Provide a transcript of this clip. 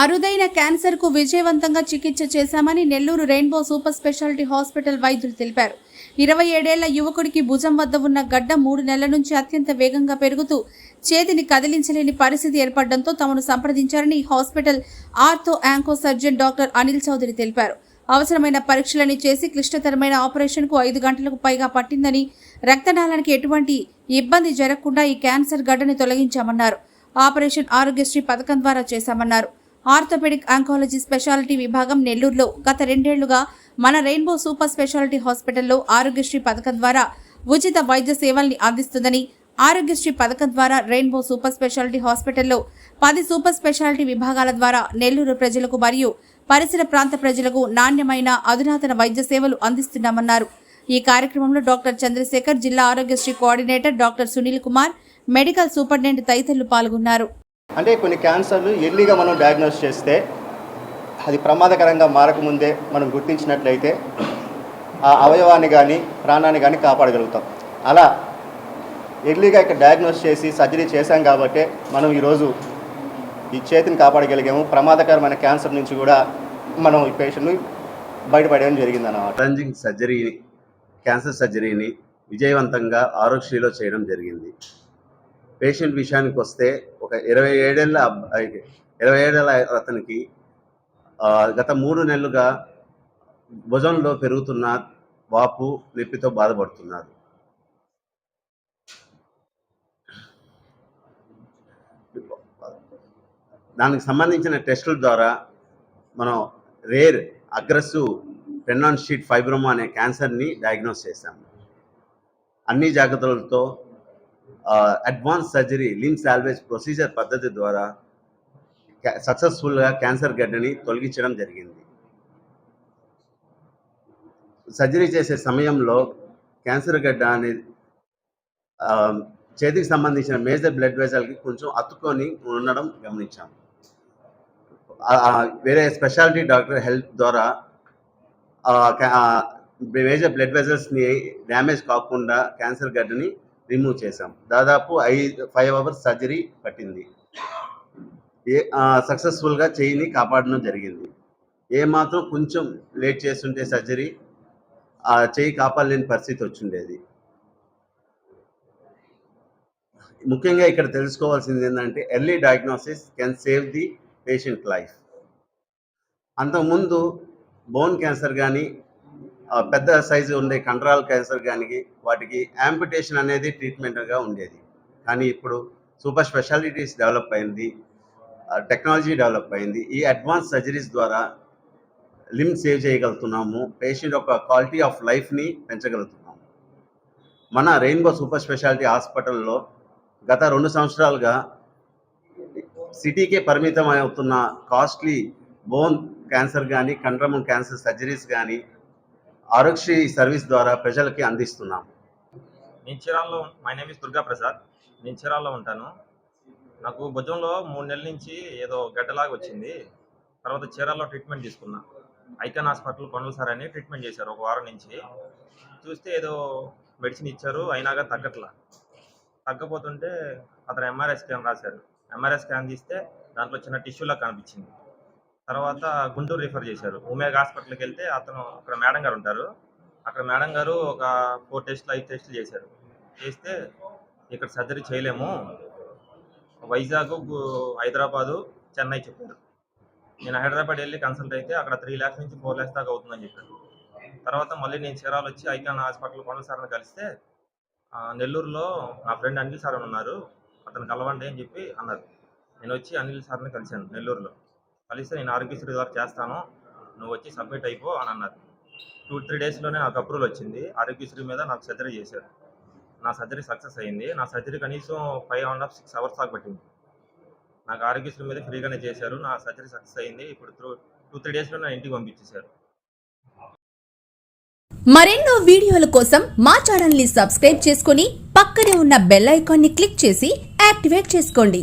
అరుదైన క్యాన్సర్కు విజయవంతంగా చికిత్స చేశామని Nellore rainbow super speciality hospital వైద్యులు తెలిపారు. ఇరవై ఏడేళ్ళ యువకుడికి భుజం వద్ద ఉన్న గడ్డ మూడు నెలల నుంచి అత్యంత వేగంగా పెరుగుతూ చేతిని కదిలించలేని పరిస్థితి ఏర్పడడంతో తమను సంప్రదించారని hospital ortho onco surgeon doctor Anil Chowdary తెలిపారు. అవసరమైన పరీక్షలని చేసి క్లిష్టతరమైన ఆపరేషన్కు ఐదు గంటలకు పైగా పట్టిందని రక్తనాళానికి ఎటువంటి ఇబ్బంది జరగకుండా ఈ క్యాన్సర్ గడ్డని తొలగించామన్నారు. ఆపరేషన్ ఆరోగ్యశ్రీ పథకం ద్వారా చేశామన్నారు. ఆర్థోపెడిక్ ఆంకాలజీ స్పెషాలిటీ విభాగం నెల్లూరులో గత రెండేళ్ళుగా మన రెయిన్బో సూపర్ స్పెషాలిటీ హాస్పిటల్లో ఆరోగ్యశ్రీ పథకం ద్వారా ఉచిత వైద్య సేవల్ని అందిస్తుందని ఆరోగ్యశ్రీ పథకం ద్వారా రెయిన్బో సూపర్ స్పెషాలిటీ హాస్పిటల్లో పది సూపర్ స్పెషాలిటీ విభాగాల ద్వారా నెల్లూరు ప్రజలకు మరియు పరిసర ప్రాంత ప్రజలకు నాణ్యమైన అధునాతన వైద్య సేవలు అందిస్తున్నామన్నారు. ఈ కార్యక్రమంలో డాక్టర్ చంద్రశేఖర్ జిల్లా Aarogyasri coordinator doctor Sunil Kumar medical superintendent తదితరులు పాల్గొన్నారు. అంటే కొన్ని క్యాన్సర్లు ఎర్లీగా మనం డయాగ్నోస్ చేస్తే అది ప్రమాదకరంగా మారకముందే మనం గుర్తించినట్లయితే ఆ అవయవాన్ని కానీ ప్రాణాన్ని కానీ కాపాడగలుగుతాం. అలా ఎర్లీగా ఇక్కడ డయాగ్నోస్ చేసి సర్జరీ చేశాం కాబట్టి మనం ఈరోజు ఈ చేతిని కాపాడగలిగాము. ప్రమాదకరమైన క్యాన్సర్ నుంచి కూడా మనం ఈ పేషెంట్ని బయటపడేయడం జరిగిందన్నమాట. ఛాలెంజింగ్ సర్జరీ క్యాన్సర్ సర్జరీని విజయవంతంగా ఆరోగ్యశ్రీలో చేయడం జరిగింది. పేషెంట్ విషయానికి వస్తే ఒక ఇరవై ఏడేళ్ళ ఇరవై ఏడేళ్ళ అతనికి గత మూడు నెలలుగా భుజంలో పెరుగుతున్న వాపు నొప్పితో బాధపడుతున్నారు. దానికి సంబంధించిన టెస్టుల ద్వారా మనం రేర్ అగ్రెసివ్ పెన్నాన్ షీట్ ఫైబ్రోమా అనే క్యాన్సర్ని డయాగ్నోస్ చేశాము. అన్ని జాగ్రత్తలతో advance surgery limb salvage procedure పద్ధతి ద్వారా సక్సెస్ఫుల్గా క్యాన్సర్ గడ్డని తొలగించడం జరిగింది. సర్జరీ చేసే సమయంలో క్యాన్సర్ గడ్డ అనేది చేతికి సంబంధించిన మేజర్ బ్లడ్ వెజల్కి కొంచెం అతుక్కొని ఉండడం గమనించాం. వేరే స్పెషాలిటీ డాక్టర్ హెల్ప్ ద్వారా మేజర్ బ్లడ్ వెజల్స్ని డ్యామేజ్ కాకుండా క్యాన్సర్ గడ్డని రిమూవ్ చేసాం దాదాపు ఐదు ఫైవ్ అవర్స్ సర్జరీ పట్టింది. ఏ సక్సెస్ఫుల్గా చేయిని కాపాడడం జరిగింది. ఏ మాత్రం కొంచెం లేట్ చేస్తుంటే సర్జరీ ఆ చేయి కాపాడలేని పరిస్థితి వచ్చిండేది. ముఖ్యంగా ఇక్కడ తెలుసుకోవాల్సింది ఏంటంటే early diagnosis can save the patient life అంతకుముందు బోన్ క్యాన్సర్ కానీ పెద్ద సైజు ఉండే కండరాల క్యాన్సర్ కానీ వాటికి యాంపిటేషన్ అనేది ట్రీట్మెంట్గా ఉండేది. కానీ ఇప్పుడు సూపర్ స్పెషాలిటీస్ డెవలప్ అయింది. టెక్నాలజీ డెవలప్ అయింది. ఈ అడ్వాన్స్ సర్జరీస్ ద్వారా లిమ్ సేవ్ చేయగలుగుతున్నాము. పేషెంట్ యొక్క క్వాలిటీ ఆఫ్ లైఫ్ని పెంచగలుగుతున్నాము. మన రెయిన్బో సూపర్ స్పెషాలిటీ హాస్పిటల్లో గత రెండు సంవత్సరాలుగా సిటీకే పరిమితం అవుతున్న కాస్ట్లీ బోన్ క్యాన్సర్ కానీ కండ్రమం క్యాన్సర్ సర్జరీస్ కానీ ఆరోగ్యశ్రీ సర్వీస్ ద్వారా ప్రజలకి అందిస్తున్నాం నేను చీరాల్లో my name is Durga Prasad. నేను చీరాల్లో ఉంటాను. నాకు భుజంలో మూడు నెలల నుంచి ఏదో గడ్డలాగా వచ్చింది. తర్వాత చీరాల్లో ట్రీట్మెంట్ తీసుకున్నా. ఐకాన్ హాస్పిటల్ కొండల సార్ అని ట్రీట్మెంట్ చేశారు ఒక వారం నుంచి. చూస్తే ఏదో మెడిసిన్ ఇచ్చారు అయినా కానీ తగ్గట్లా. తగ్గపోతుంటే అతను ఎంఆర్ఐ స్కాన్ రాశారు. ఎంఆర్ఐ స్కాన్ తీస్తే దాంట్లో చిన్న టిష్యూలా కనిపించింది. తర్వాత గుంటూరు రిఫర్ చేశారు. ఉమేగ్ హాస్పిటల్కి వెళ్తే అతను అక్కడ మేడం గారు ఉంటారు. అక్కడ మేడం గారు ఒక ఫోర్ టెస్ట్లు ఐదు టెస్టులు చేశారు. చేస్తే ఇక్కడ సర్జరీ చేయలేము. వైజాగ్ హైదరాబాదు చెన్నై చెప్పారు. నేను హైదరాబాద్ వెళ్ళి కన్సల్ట్ అయితే అక్కడ త్రీ ల్యాక్స్ నుంచి ఫోర్ ల్యాక్స్ దాకా అవుతుందని చెప్పారు. తర్వాత మళ్ళీ నేను చీరాలు వచ్చి ఐకాన్ హాస్పిటల్ కొండల సార్ని కలిస్తే నెల్లూరులో నా ఫ్రెండ్ అనిల్ సార్ అని ఉన్నారు. అతను కలవండి అని చెప్పి అన్నారు. నేను వచ్చి అనిల్ సార్ని కలిశాను నెల్లూరులో. కలిసి నేను ఆరోగ్యశ్రీ ద్వారా చేస్తాను. నువ్వు వచ్చి సబ్మిట్ అయిపో అని అన్నారు. టూ త్రీ డేస్లోనే నాకు అప్రూవల్ వచ్చింది. ఆరోగ్యశ్రీ మీద నాకు సర్జరీ చేశారు. నా సర్జరీ సక్సెస్ అయింది. నా సర్జరీ కనీసం five and half six hours దాకా పట్టింది. నాకు ఆరోగ్యశ్రీ మీద ఫ్రీగానే చేశారు. నా సర్జరీ సక్సెస్ అయింది. ఇప్పుడు త్రూ టూ త్రీ డేస్లో నా ఇంటికి పంపించేశారు. మరెన్నో వీడియోల కోసం మా ఛానల్ని సబ్స్క్రైబ్ చేసుకుని పక్కనే ఉన్న బెల్ ఐకాన్ని క్లిక్ చేసి యాక్టివేట్ చేసుకోండి.